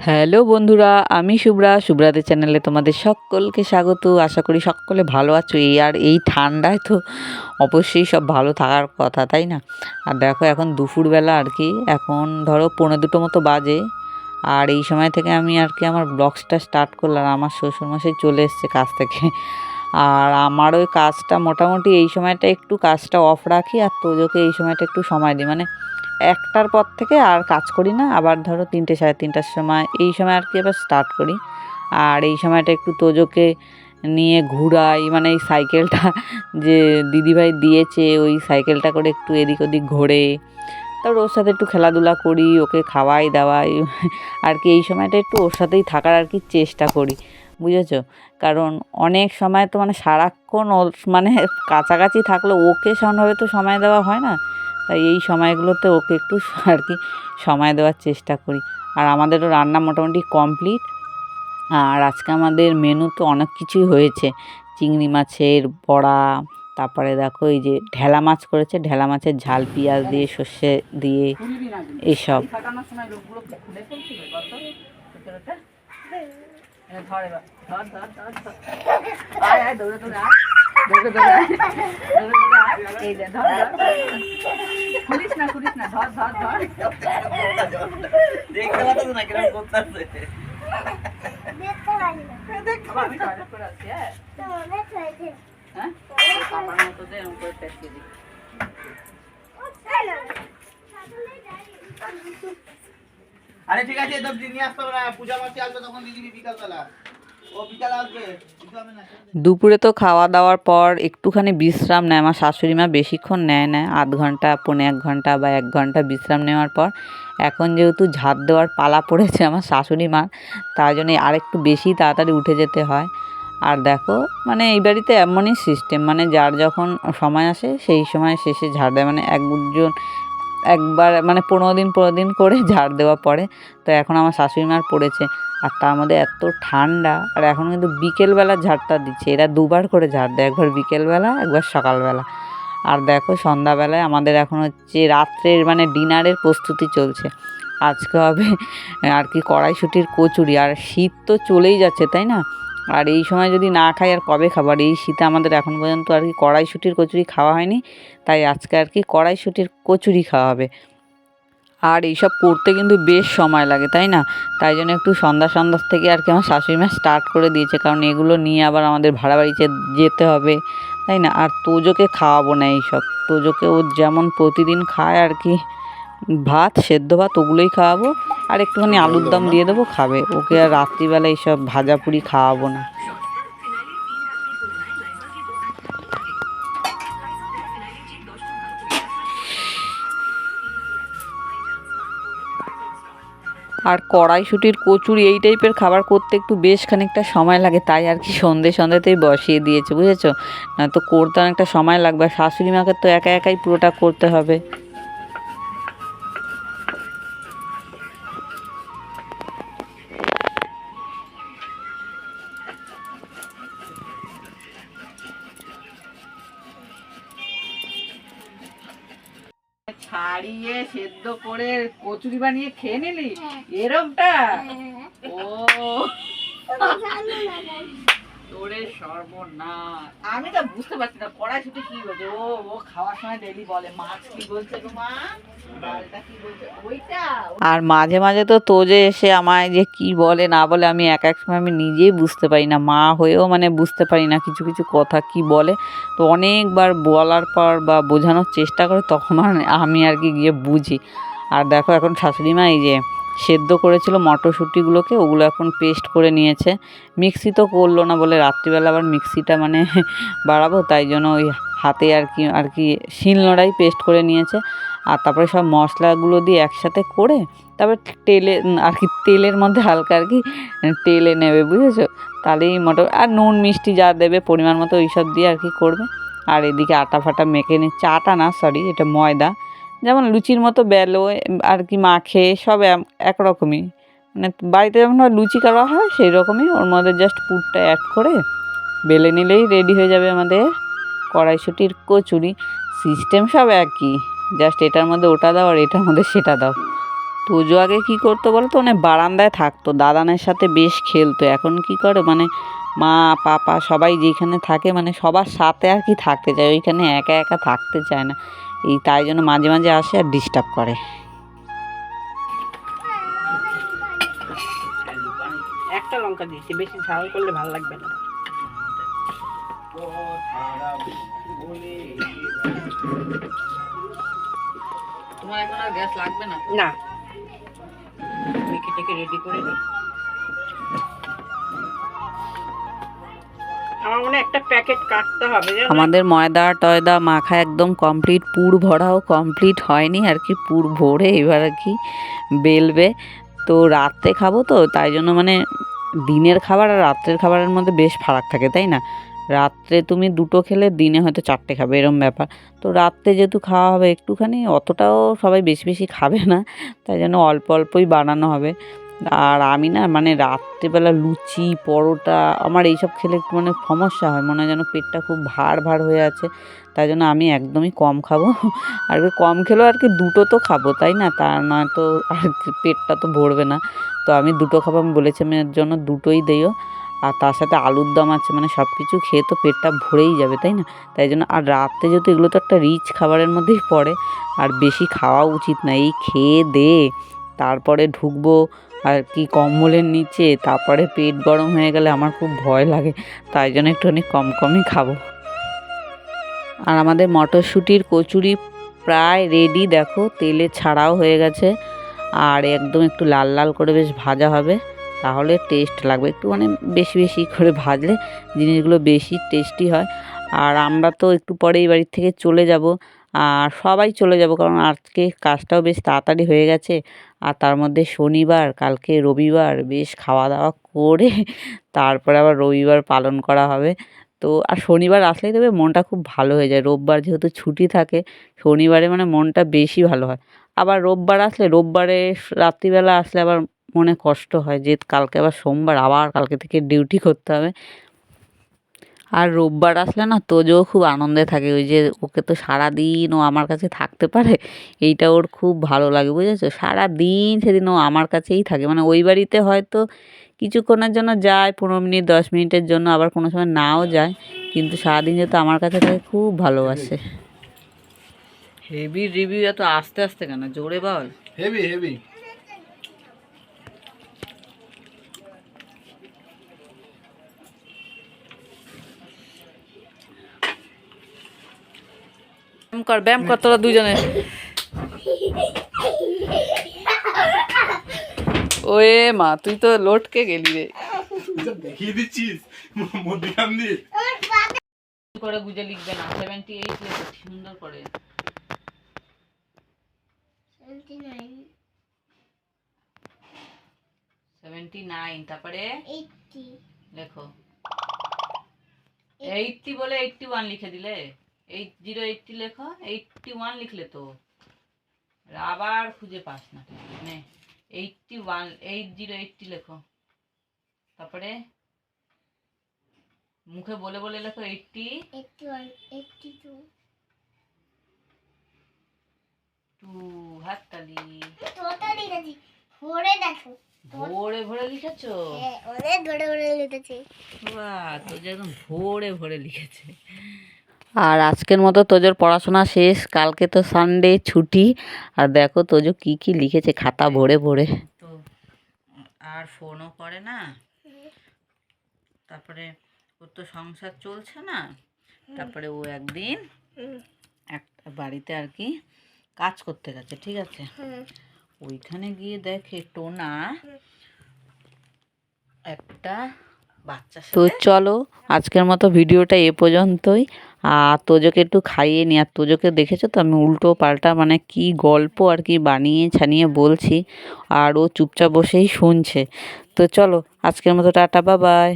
Hello বন্ধুরা, আমি শুভ্রা। শুভ্রাদের চ্যানেলে তোমাদের সকলকে স্বাগত। আশা করি সকলে ভালো আছো। এই আর এই ঠান্ডায় তো অবশ্যই সব ভালো থাকার কথা, তাই না? আর দেখো এখন দুপুরবেলা আর কি। এখন ধরো পনেরো দুটো মতো বাজে। আর এই সময় থেকে আমি আর কি আমার ব্লগসটা স্টার্ট করলাম। আমার শ্বশুরমশাই চলে এসছে কাজ থেকে। আর আমার ওই কাজটা মোটামুটি এই সময়টা একটু কাজটা অফ রাখি। আর তোজোকে এই সময়টা একটু সময় দিই। মানে একটার পর থেকে আর কাজ করি না। আবার ধরো তিনটে সাড়ে তিনটার সময়, এই সময় আর কি আবার স্টার্ট করি। আর এই সময়টা একটু তোজোকে নিয়ে ঘুরাই মানে এই সাইকেলটা যে দিদিভাই দিয়েছে, ওই সাইকেলটা করে একটু এদিক ওদিক ঘোরে। তারপর ওর সাথে একটু খেলাধুলা করি, ওকে খাওয়াই দাওয়াই আর কি এই সময়টা একটু ওর সাথেই থাকার আর কি চেষ্টা করি। বুঝেছ? কারণ অনেক সময় তো মানে সারাক্ষণ ওর মানে কাছাকাছি থাকলে ওকে সমানভাবে তো সময় দেওয়া হয় না। তাই এই সময়গুলোতে ওকে একটু আর কি সময় দেওয়ার চেষ্টা করি। আর আমাদেরও রান্না মোটামুটি কমপ্লিট। আর আজকে আমাদের মেনু তো অনেক কিছুই হয়েছে। চিংড়ি মাছের বড়া তারপরে দেখো এই যে ঢেলা মাছ করেছে। ঢেলা মাছের ঝাল পেঁয়াজ দিয়ে সর্ষে দিয়ে এইসব দেখতে পাচ্ছ না কীরকম করতেছে। দেখতে পারি না। আমি টয়লেট করে আসছি হ্যাঁ। তো অনেক হয়েছে হ্যাঁ? পাপার মতো দিয়ে এরকম করে পেটকে দিই চলো আরে ঠিক আছে তো নিয়ে আসতে হবে না। পূজা মাসি আসবে তখন বিকালবেলা। ও বিকালে না দুপুরে তো খাওয়া দাওয়ার পর একটুখানি বিশ্রাম নেয়। আমার শাশুড়ি মা বেশিক্ষণ নেয় না। আধ ঘণ্টা, পৌনে এক ঘণ্টা বা এক ঘণ্টা বিশ্রাম নেওয়ার পর এখন যেহেতু ঝাঁপ দেওয়ার পালা পড়েছে আমার শাশুড়ি মার, তার জন্য আরেকটু বেশি তাড়াতাড়ি উঠে যেতে হয়। আর দেখো মানে এই বাড়িতে এমনই সিস্টেম মানে যার যখন সময় আসে সেই সময় শেষে ঝাড় দেয়। মানে একজন একবার মানে পনেরো দিন পনেরো দিন করে ঝাড় দেওয়া পড়ে তো এখন আমার শাশুড়ি মার পড়েছে। আর তার মধ্যে এত ঠান্ডা, আর এখন কিন্তু বিকেলবেলা ঝাড়টা দিচ্ছে। এরা দুবার করে ঝাড় দেয়, একবার বিকেলবেলা, একবার সকালবেলা। আর দেখো সন্ধ্যাবেলায় আমাদের এখন হচ্ছে রাত্রের মানে ডিনারের প্রস্তুতি চলছে। আজকে হবে, আর কি কড়াইশুটির কচুরি। আর শীত তো চলেই যাচ্ছে, তাই না? আর এই সময় যদি না খাই, আর কবে খাবার এই শীতে আমাদের এখন পর্যন্ত আর কি কড়াইশুটির কচুরি খাওয়া হয়নি। তাই আজকে আর কি কড়াইশুটির কচুরি খাওয়া হবে। আর এইসব করতে কিন্তু বেশ সময় লাগে, তাই না? তাই জন্য একটু সন্ধ্যা সন্ধ্যা থেকে আর কি আমার শাশুড়ি মা স্টার্ট করে দিয়েছে, কারণ এগুলো নিয়ে আবার আমাদের ভাড়া বাড়িতে যেতে হবে, তাই না? আর তোজোকে খাওয়াবো না এইসব। তোজোকে ও যেমন প্রতিদিন খায় আর কি, ভাত, সেদ্ধ ভাত, ওগুলোই খাওয়াবো। আর একটুখানি আলুর দম দিয়ে দেবো, খাবে। ওকে আর রাত্রিবেলা এইসব ভাজা পুরি খাওয়াবো না। আর কড়াইশুটির কচুরি এই টাইপের খাবার করতে একটু বেশ খানিকটা সময় লাগে, তাই আর কি সন্ধে সন্ধ্যাতেই বসিয়ে দিয়েছে, বুঝেছ? না তো করতে অনেকটা সময় লাগবে শাশুড়ি মাকে তো একা একাই পুরোটা করতে হবে। ছাড়িয়ে সেদ্ধ করে কচুরি বানিয়ে খেয়ে নিলি? এরকমটা ও। তোরে সর্বনাশ। আমি তো বুঝতে পারছি না কড়াইশুটি কি বলছে? ও ও খাওয়ার সময় ডেলি বলে মাছ কি বলছে গো মা? ডালটা কি বলছে? ওইটা। আর মাঝে মাঝে তো তোজে এসে আমায় যে কি বলে না বলে আমি এক এক সময় আমি নিজেই বুঝতে পারি না মা হয়েও মানে বুঝতে পারি না কিছু কিছু কথা কি বলে। তো অনেকবার বলার পর বা বোঝানোর চেষ্টা করে তখন আর আমি আর কি গিয়ে বুঝি। আর দেখো এখন শাশুড়ি মা এই যে সেদ্ধ করেছিল মটরশুঁটিগুলোকে, ওগুলো এখন পেস্ট করে নিয়েছে। মিক্সি তো করল না বলে রাত্রিবেলা আবার মিক্সিটা মানে বাড়াবো, তাই জন্য ওই হাতে আর কি আর কি শিলনোড়াই পেস্ট করে নিয়েছে। আর তারপরে সব মশলাগুলো দিয়ে একসাথে করে তারপর তেলে, আর কি তেলের মধ্যে হালকা আর কি তেলে নেবে, বুঝেছ? তাহলেই মটর, আর নুন মিষ্টি যা দেবে পরিমাণ মতো ওইসব দিয়ে আর কি করবে। আর এদিকে আটা ফাটা মেখে নিচ্ছে আটা না সরি এটা ময়দা। যেমন লুচির মতো বেলো আর কি মাখে, সব একরকমই। মানে বাড়িতে যেমন লুচি করা হয় সেই রকমই ওর মধ্যে জাস্ট পুরটা অ্যাড করে বেলে নিলেই রেডি হয়ে যাবে আমাদের কড়াইশুটির কচুরি। সিস্টেম সব একই। জাস্ট এটার মধ্যে ওটা দাও আর এটার মধ্যে সেটা দাও। তোজো আগে কী করতো বলতো? মানে বারান্দায় থাকতো। দাদানের সাথে বেশ খেলতো। এখন কি করে? মানে মা, পাপা সবাই যেখানে থাকে মানে সবার সাথে আর কি থাকতে চায়। ওইখানে একা একা থাকতে চায় না। এই তাই জন্য মাঝে মাঝে আসে আর ডিস্টার্ব করে। একটা লঙ্কা দিয়েছি বেশি ঝাল করলে ভালো লাগবে না। তোমার এখন আর গ্যাস লাগবে না না। রেডি করে দিই আমাদের ময়দা টয়দা মাখা একদম কমপ্লিট, পুর ভরাও কমপ্লিট হয়নি, আর কি পুর ভরে এবার আর কি বেলবে। তো রাত্রে খাব তো, তাই জন্য মানে দিনের খাবার আর রাত্রের খাবারের মধ্যে বেশ ফারাক থাকে, তাই না? রাত্রে তুমি দুটো খেলে দিনে হয়তো চারটে খাবে, এরম ব্যাপার। তো রাত্রে যেহেতু খাওয়া হবে একটুখানি, অতটাও সবাই বেশি বেশি খাবে না, তাই জন্য অল্প অল্পই বানানো হবে। আর আমি না মানে রাত্রেবেলা লুচি, পরোটা, আমার এইসব খেলে একটু মানে সমস্যা হয়। মনে হয় যেন পেটটা খুব ভার ভার হয়ে আছে। তাই জন্য আমি একদমই কম খাব। আর কম খেলেও আর কি দুটো তো খাব, তাই না? তা নয় তো আর পেটটা তো ভরবে না। তো আমি দুটো খাব। আমি বলেছি আমি জন্য দুটোই দিও আর তার সাথে আলুর দম আছে মানে সব কিছু খেয়ে তো পেটটা ভরেই যাবে, তাই না? তাই জন্য আর রাত্রে যেহেতু এগুলো তো একটা রিচ খাবারের মধ্যেই পড়ে, আর বেশি খাওয়া উচিত না। এই খেয়ে দে, তারপরে ঢুকবো আর কি কম্বলের নিচে, তারপরে পেট গরম হয়ে গেলে আমার খুব ভয় লাগে, তাই জন্য একটুখানি কম কমই খাব। আর আমাদের মটরশুঁটির কচুরি প্রায় রেডি দেখো, তেলে ছাড়াও হয়ে গেছে। আর একদম একটু লাল লাল করে বেশ ভাজা হবে, তাহলে টেস্ট লাগবে। একটু মানে বেশি বেশি করে ভাজলে জিনিসগুলো বেশি টেস্টি হয়। আর আমরা তো একটু পরে এই বাড়ির থেকে চলে যাব আর সবাই চলে যাব কারণ আজকে কাজটাও বেশ তাড়াতাড়ি হয়ে গেছে। আর তার মধ্যে শনিবার, কালকে রবিবার, বেশ খাওয়া দাওয়া করে তারপরে আবার রবিবার পালন করা হবে। তো আর শনিবার আসলেই দেবে মনটা খুব ভালো হয়ে যায়। রোববার যেহেতু ছুটি থাকে, শনিবারে মানে মনটা বেশি ভালো হয়। আবার রোববার আসলে, রোববারে রাত্রিবেলা আসলে আবার মনে কষ্ট হয় যে কালকে আবার সোমবার, আবার কালকে থেকে ডিউটি করতে হবে। আর রোববার আসলে না তোজও খুব আনন্দে থাকে। ওই যে ওকে তো সারাদিন ও আমার কাছে থাকতে পারে এইটা ওর খুব ভালো লাগে বুঝেছ? সারাদিন সেদিন ও আমার কাছেই থাকে। মানে ওই বাড়িতে হয়তো কিছুক্ষণের জন্য যায় পনেরো মিনিট দশ মিনিটের জন্য আবার কোনো সময় নাও যায় কিন্তু সারাদিন যেহেতু আমার কাছে থাকে খুব ভালোবাসে। হেভি রিভিউ এত আস্তে আস্তে কেন? জোরে বল। হেভি হেভি কর ব্যায়াম কর তোরা দুজনে ওয়ে মা তুই তো লটকে গেলি রে। দেখিয়ে দিচ্ছিস? মধ্যখান দিয়ে। করে বুঝে লিখবে না সেভেন্টি এইট লেখো সুন্দর করে। সেভেন্টি নাইন তারপরে? লেখো। এইটটি বলে এইটটি ওয়ান লিখে দিলে? এইট জিরো এইটটি লেখো এইটটি ওয়ান লিখলে তো আবার খুঁজে পাস না। মানে eighty one eight zero eighty লেখো। তারপরে মুখে বলে বলে লেখো এইটটি টু। হাততালি। ভরে দেখো। ভোরে ভোরে লিখেছো? হ্যাঁ, অনেক ভরে ভরে লিখেছি। বাহ তোজো একদম ভোরে ভোরে লিখেছে। আর আজকের মতো তোজোর পড়াশোনা শেষ কালকে তো সানডে ছুটি। আর দেখো তোজো কি কি লিখেছে খাতা ভরে ভরে। আর ফোনও করে না। তারপরে ওর তো সংসার চলছে না। তারপরে ও একদিন একটা বাড়িতে আর কি কাজ করতে গেছে ঠিক আছে? ওইখানে গিয়ে দেখে টোনা একটা বাচ্চা তো চলো আজকের মতো ভিডিওটা এ পর্যন্তই। আর তোজোকে একটু খাইয়ে নি। আর তোজোকে দেখেছ তো? আমি উল্টো পাল্টা মানে কি গল্প আর কি বানিয়ে ছানিয়ে বলছি আর ও চুপচাপ বসেই শুনছে। তো চলো, আজকের মতো টাটা বা বাই